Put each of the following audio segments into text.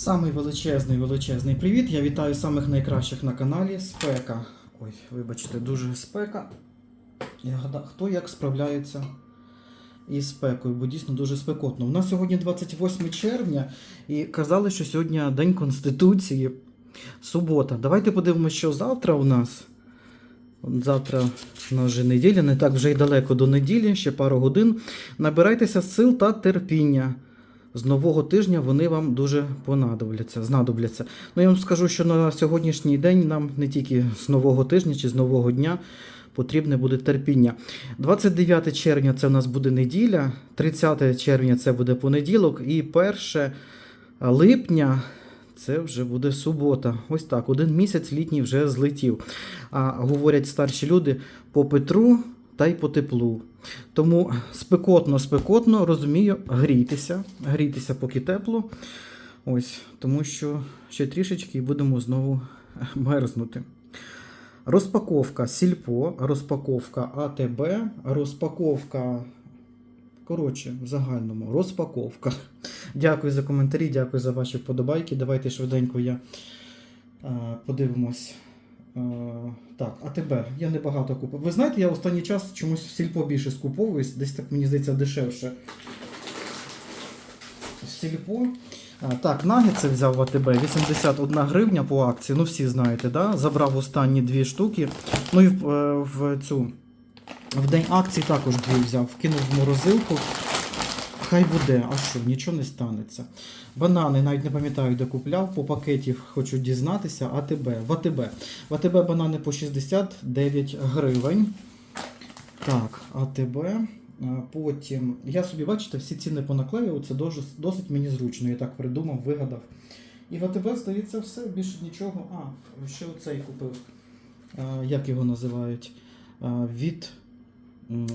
Самий величезний величезний привіт. Я вітаю самих найкращих на каналі. Спека. Ой, вибачте, дуже спека. Я гадаю, хто як справляється із спекою, бо дійсно дуже спекотно. У нас сьогодні 28 червня і казали, що сьогодні День Конституції. Субота. Давайте подивимося, що завтра у нас. Завтра у нас вже неділя, не так вже й далеко до неділі, ще пару годин. Набирайтеся сил та терпіння. З нового тижня вони вам дуже понадобляться, знадобляться. Ну я вам скажу, що на сьогоднішній день нам не тільки з нового тижня чи з нового дня потрібне буде терпіння. 29 червня це у нас буде неділя, 30 червня це буде понеділок, і 1 липня це вже буде субота. Ось так, один місяць літній вже злетів. А говорять старші люди по Петру та й по теплу. Тому спекотно, спекотно, розумію, грійтеся, грійтеся поки тепло. Ось, тому що ще трішечки і будемо знову мерзнути. Розпаковка Сільпо, розпаковка АТБ, розпаковка. Коротше, в загальному, розпаковка. Дякую за коментарі, дякую за ваші вподобайки. Давайте швиденько я подивимось. Е, так, АТБ. Я небагато купив. Ви знаєте, я останній час чомусь в сільпо більше скуповуюсь, десь так мені здається дешевше. Сільпо. А, так, нагетси взяв в АТБ 81 гривня по акції. Ну, всі знаєте, да? забрав останні дві штуки. Ну і в, е, в цю. В день акцій також дві взяв, вкинув в морозилку. Хай буде, а що, нічого не станеться. Банани, навіть не пам'ятаю, де купляв, по пакеті хочу дізнатися. АТБ. В АТБ. В АТБ банани по 69 гривень. Так, АТБ. Потім. Я собі, бачите, всі ціни понаклеював, це досить, досить мені зручно. Я так придумав, вигадав. І в АТБ здається все, більше нічого. А, ще оцей купив. Як його називають? Від м,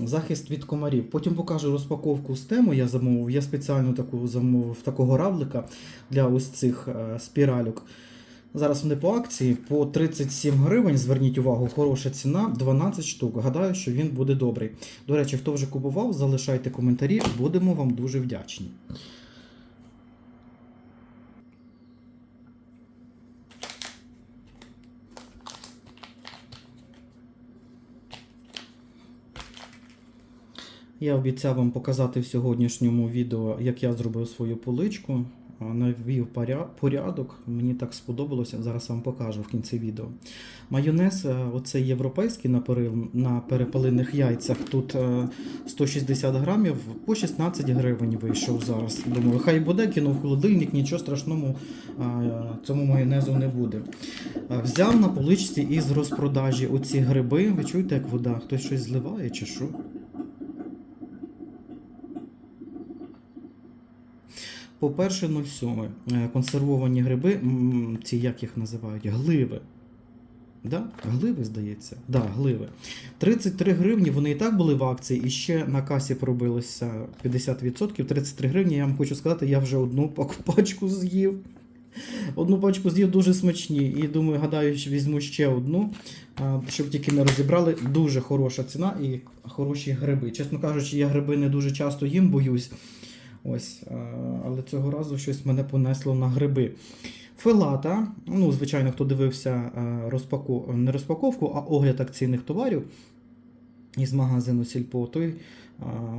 захист від комарів. Потім покажу розпаковку з тему. Я замовив. Я спеціально таку замовив такого равлика для ось цих спіралюк. спіральок. Зараз вони по акції по 37 гривень. Зверніть увагу, хороша ціна, 12 штук. Гадаю, що він буде добрий. До речі, хто вже купував, залишайте коментарі, будемо вам дуже вдячні. Я обіцяв вам показати в сьогоднішньому відео, як я зробив свою поличку. Навів порядок. Мені так сподобалося. Зараз вам покажу в кінці відео. Майонез, е, оцей європейський на, перепалених яйцях. Тут е, 160 грамів по 16 гривень вийшов зараз. Думаю, хай буде, кинув холодильник, нічого страшного е, цьому майонезу не буде. Е, Взяв на поличці із розпродажі оці гриби. Ви чуєте, як вода? Хтось щось зливає чи що? По-перше, 0,7. Е, Консервовані гриби, ці як їх називають? Гливи. Да? Гливи, здається. Да, гливи. 33 гривні, вони і так були в акції, і ще на касі пробилося 50%. 33 гривні, я вам хочу сказати, я вже одну пачку з'їв. Одну пачку з'їв дуже смачні. І думаю, гадаю, що візьму ще одну, щоб тільки не розібрали. Дуже хороша ціна і хороші гриби. Чесно кажучи, я гриби не дуже часто їм, боюсь. Ось, е, але цього разу щось мене понесло на гриби. Фелата, ну, звичайно, хто дивився е, розпаку... не розпаковку, а огляд акційних товарів із магазину Сільпо, той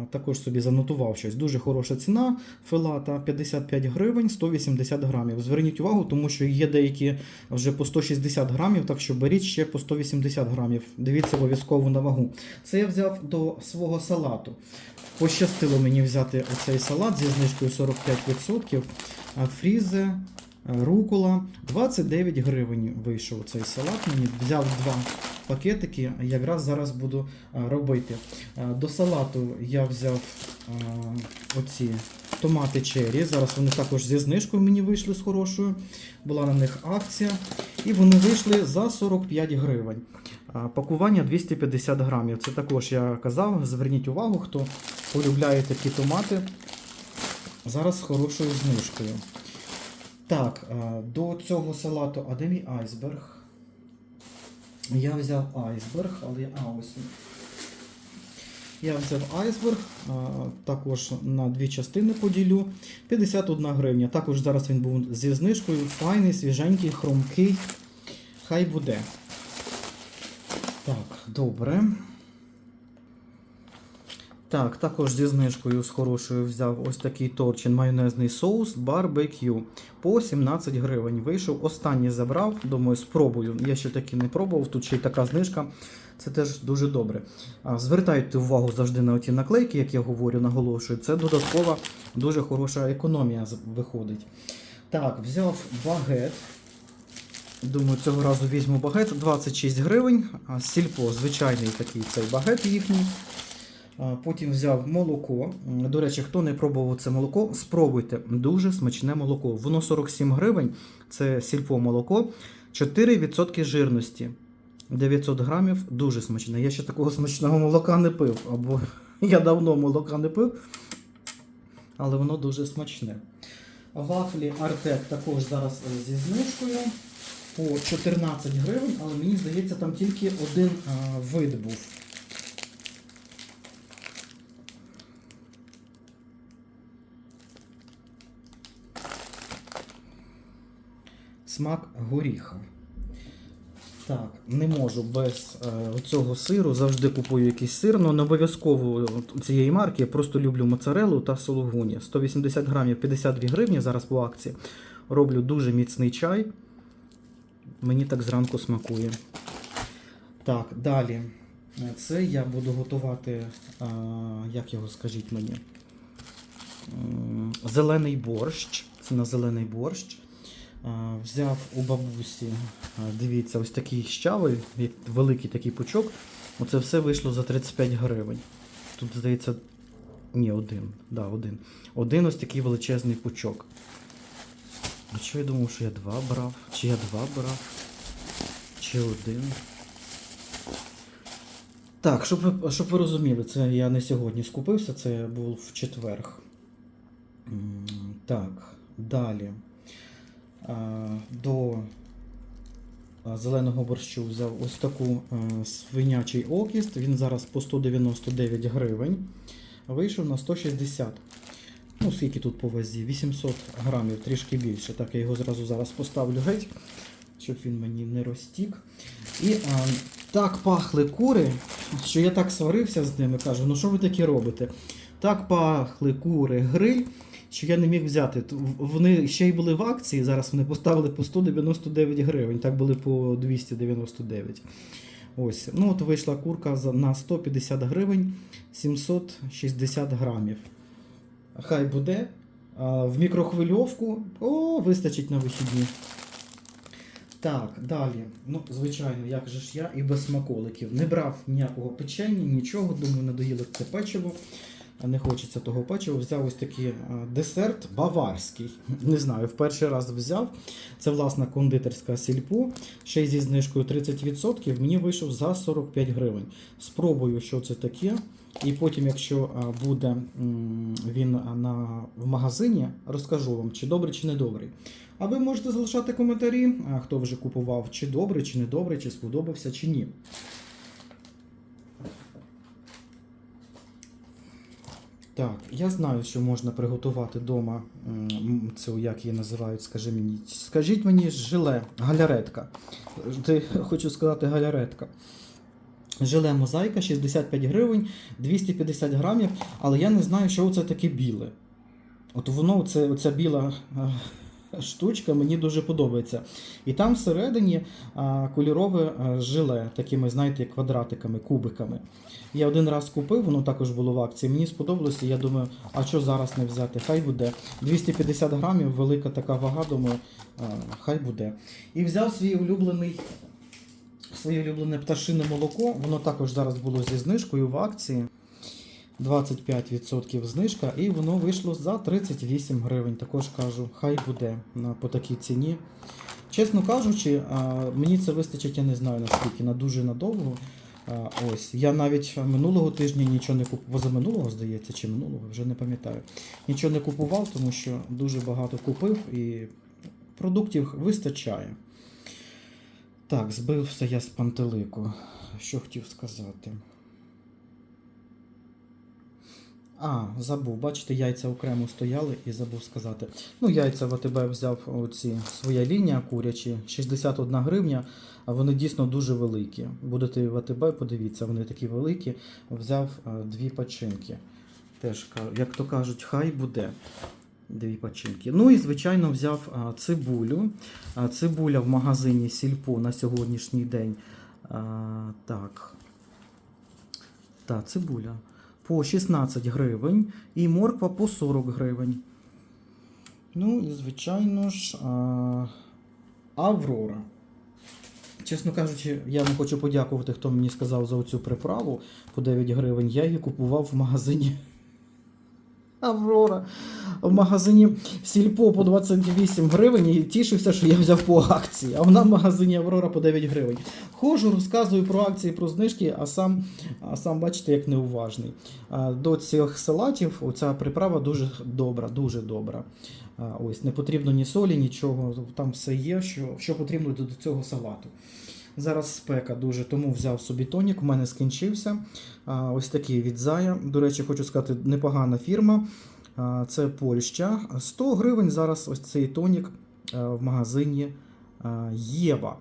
також собі занотував щось. Дуже хороша ціна. Фелата 55 гривень 180 грамів. Зверніть увагу, тому що є деякі вже по 160 грамів, так що беріть ще по 180 грамів. Дивіться обов'язково на вагу. Це я взяв до свого салату. Пощастило мені взяти оцей салат зі знижкою 45%. Фрізе, рукола. 29 гривень вийшов цей салат. Мені взяв два пакетики, якраз зараз буду е, робити. Е, До салату я взяв е, оці томати черрі. Зараз вони також зі знижкою мені вийшли з хорошою. Була на них акція. І вони вийшли за 45 гривень. Пакування 250 грамів. Це також я казав. Зверніть увагу, хто полюбляє такі томати. Зараз з хорошою знижкою. Так, до цього салату, а де айсберг? Я взяв айсберг, але а ось. Я взяв айсберг, також на дві частини поділю. 51 гривня. Також зараз він був зі знижкою. Файний, свіженький, хромкий. Хай буде. Так, добре. Так, також зі знижкою з хорошою взяв ось такий торчин майонезний соус барбекю по 17 гривень. Вийшов, останній забрав. Думаю, спробую. Я ще таки не пробував. Тут ще й така знижка. Це теж дуже добре. Звертайте увагу завжди на ті наклейки, як я говорю, наголошую. Це додаткова дуже хороша економія виходить. Так, взяв багет. Думаю, цього разу візьму багет 26 гривень. Сільпо, звичайний такий цей багет їхній. Потім взяв молоко. До речі, хто не пробував це молоко, спробуйте. Дуже смачне молоко. Воно 47 гривень. Це сільпо молоко. 4% жирності. 900 грамів. Дуже смачне. Я ще такого смачного молока не пив. Або я давно молока не пив. Але воно дуже смачне. Вафлі Артек також зараз е, зі знижкою по 14 гривень, але мені здається, там тільки один а, вид був. Смак горіха. Так, не можу без е, цього сиру. Завжди купую якийсь сир, але не обов'язково цієї марки. Я просто люблю моцарелу та сологуні. 180 грамів 52 гривні зараз по акції. Роблю дуже міцний чай. Мені так зранку смакує. Так, далі. Е, Це я буду готувати, а, як його скажіть мені? М, Зелений борщ. Це на зелений борщ. Взяв у бабусі, дивіться, ось такий щавель, великий такий пучок. Оце все вийшло за 35 гривень. Тут, здається, ні, один. Да, один. Один ось такий величезний пучок. А що я думав, що я два брав? Чи я два брав? Чи один? Так, щоб щоб ви розуміли, це я не сьогодні скупився, це був в четверг. Так, далі. А, До зеленого борщу взяв ось таку свинячий окіст. Він зараз по 199 гривень. Вийшов на 160. Ну, скільки тут по вазі? 800 грамів, трішки більше. Так, я його зразу зараз поставлю геть, щоб він мені не розтік. І а, так пахли кури, що я так сварився з ними, кажу, ну що ви таке робите? Так пахли кури гриль, що я не міг взяти. Вони ще й були в акції, зараз вони поставили по 199 гривень, так були по 299. Ось, ну от вийшла курка на 150 гривень 760 грамів. Хай буде. В мікрохвильовку. О, вистачить на вихідні. Так, далі. Ну, звичайно, як же ж я і без смаколиків. Не брав ніякого печення, нічого. Думаю, надоїло це печиво. Не хочеться того печива. Взяв ось такий десерт баварський. Не знаю, в перший раз взяв. Це власна кондитерська сільпу. Ще й зі знижкою 30%. Мені вийшов за 45 гривень. Спробую, що це таке. І потім, якщо буде він на, в магазині, розкажу вам, чи добрий, чи не добрий. А ви можете залишати коментарі, хто вже купував, чи добрий, чи не добрий, чи сподобався, чи ні. Так, я знаю, що можна приготувати вдома цю, як її називають, скажи мені. Скажіть мені желе, галяретка. Ти, хочу сказати галяретка. Желе мозаїка 65 гривень, 250 грамів, але я не знаю, що це таке біле. От воно, це, біла е, штучка, мені дуже подобається. І там всередині кольорове а, желе, такими, знаєте, квадратиками, кубиками. Я один раз купив, воно також було в акції. Мені сподобалося, я думаю, а що зараз не взяти? Хай буде. 250 грамів, велика така вага, думаю, хай буде. І взяв свій улюблений. Своє улюблене пташине молоко, воно також зараз було зі знижкою в акції. 25% знижка, і воно вийшло за 38 гривень. Також кажу, хай буде по такій ціні. Чесно кажучи, мені це вистачить, я не знаю наскільки, на дуже надовго. Ось, я навіть минулого тижня нічого не купував, позаминулого, здається, чи минулого, вже не пам'ятаю. Нічого не купував, тому що дуже багато купив і продуктів вистачає. Так, збився я з пантелику. Що хотів сказати? А, забув. Бачите, яйця окремо стояли і забув сказати. Ну, яйця в АТБ взяв оці своя лінія курячі, 61 гривня, а вони дійсно дуже великі. Будете в АТБ, подивіться, вони такі великі. Взяв дві пачинки. Теж, як то кажуть, хай буде. Дві пачинки. Ну і, звичайно, взяв цибулю. Цибуля в магазині Сільпо на сьогоднішній день. Так. Та, цибуля по 16 гривень і морква по 40 гривень. Ну і, звичайно ж, а, Аврора. Чесно кажучи, я не хочу подякувати, хто мені сказав за оцю приправу по 9 гривень. Я її купував в магазині. Аврора. В магазині Сільпо по 28 гривень і тішився, що я взяв по акції. А вона в магазині Аврора по 9 гривень. Ходжу, розказую про акції, про знижки, а сам, а сам бачите, як неуважний. До цих салатів оця приправа дуже добра, дуже добра. Ось, не потрібно ні солі, нічого. Там все є, що, що потрібно до цього салату. Зараз спека дуже, тому взяв собі тонік, у мене скінчився. Ось такий від Зая. До речі, хочу сказати, непогана фірма. Це Польща. 100 гривень зараз ось цей тонік в магазині Єва.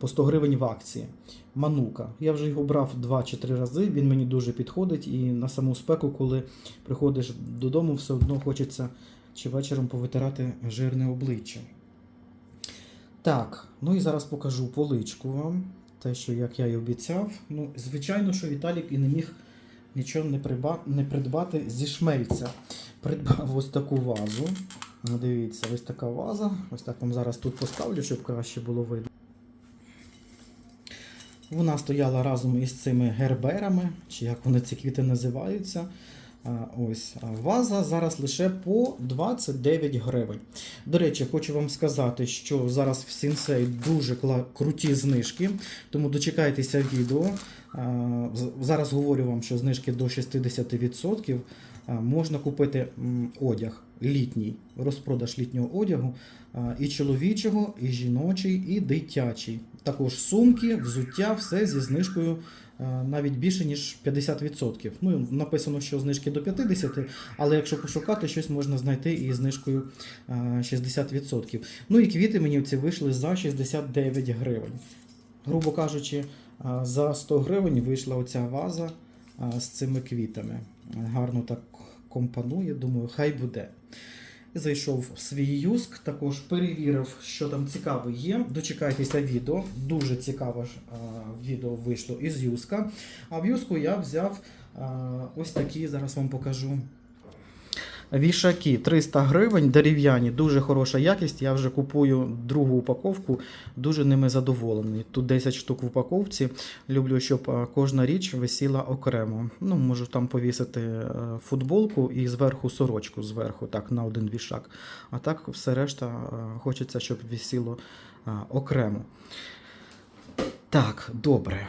По 100 гривень в акції. Манука. Я вже його брав 2 чи 3 рази, він мені дуже підходить. І на саму спеку, коли приходиш додому, все одно хочеться чи вечором повитирати жирне обличчя. Так, ну і зараз покажу поличку вам. Те, що як я і обіцяв. Ну, звичайно, що Віталік і не міг нічого не, приба... не придбати зі шмельця. Придбав ось таку вазу. Дивіться, ось така ваза. Ось так вам зараз тут поставлю, щоб краще було видно. Вона стояла разом із цими герберами, чи як вони ці квіти називаються. Ось ваза зараз лише по 29 гривень. До речі, хочу вам сказати, що зараз в Сінсей дуже круті знижки, тому дочекайтеся відео. Зараз говорю вам, що знижки до 60%. Можна купити одяг літній, розпродаж літнього одягу, і чоловічого, і жіночий, і дитячий. Також сумки, взуття, все зі знижкою навіть більше ніж 50%. Ну, написано, що знижки до 50%, але якщо пошукати, щось можна знайти і знижкою 60%. Ну і квіти мені ці вийшли за 69 гривень. Грубо кажучи, за 100 гривень вийшла оця ваза з цими квітами. Гарно так компонує, думаю, хай буде. Зайшов в свій юск, також перевірив, що там цікаве є. Дочекайтеся відео. Дуже цікаве а, відео вийшло із юска. А в юску я взяв ось такі, зараз вам покажу. Вішаки 300 гривень, дерев'яні, дуже хороша якість. Я вже купую другу упаковку, дуже ними задоволений. Тут 10 штук в упаковці. Люблю, щоб кожна річ висіла окремо. Ну, можу там повісити е, футболку і зверху сорочку, зверху, так, на один вішак. А так все решта е, хочеться, щоб висіло окремо. Так, добре.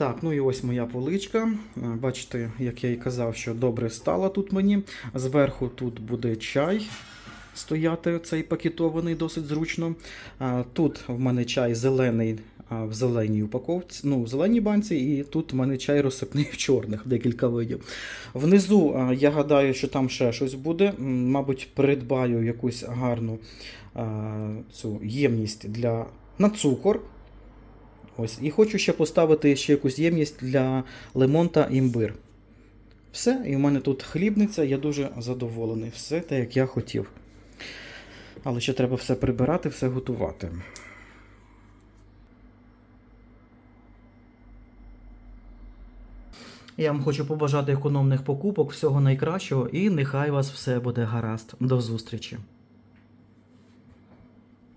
Так, ну і ось моя поличка. Е, Бачите, як я і казав, що добре стало тут мені. Зверху тут буде чай стояти, цей пакетований досить зручно. Тут в мене чай зелений в зеленій упаковці, ну, в зеленій банці, і тут в мене чай розсипний в чорних, декілька видів. Внизу я гадаю, що там ще щось буде. Мабуть, придбаю якусь гарну цю ємність для на цукор. Ось. І хочу ще поставити ще якусь ємність для лимон та імбир. Все, і в мене тут хлібниця, я дуже задоволений. Все те, як я хотів. Але ще треба все прибирати, все готувати. Я вам хочу побажати економних покупок, всього найкращого, і нехай вас все буде гаразд. До зустрічі!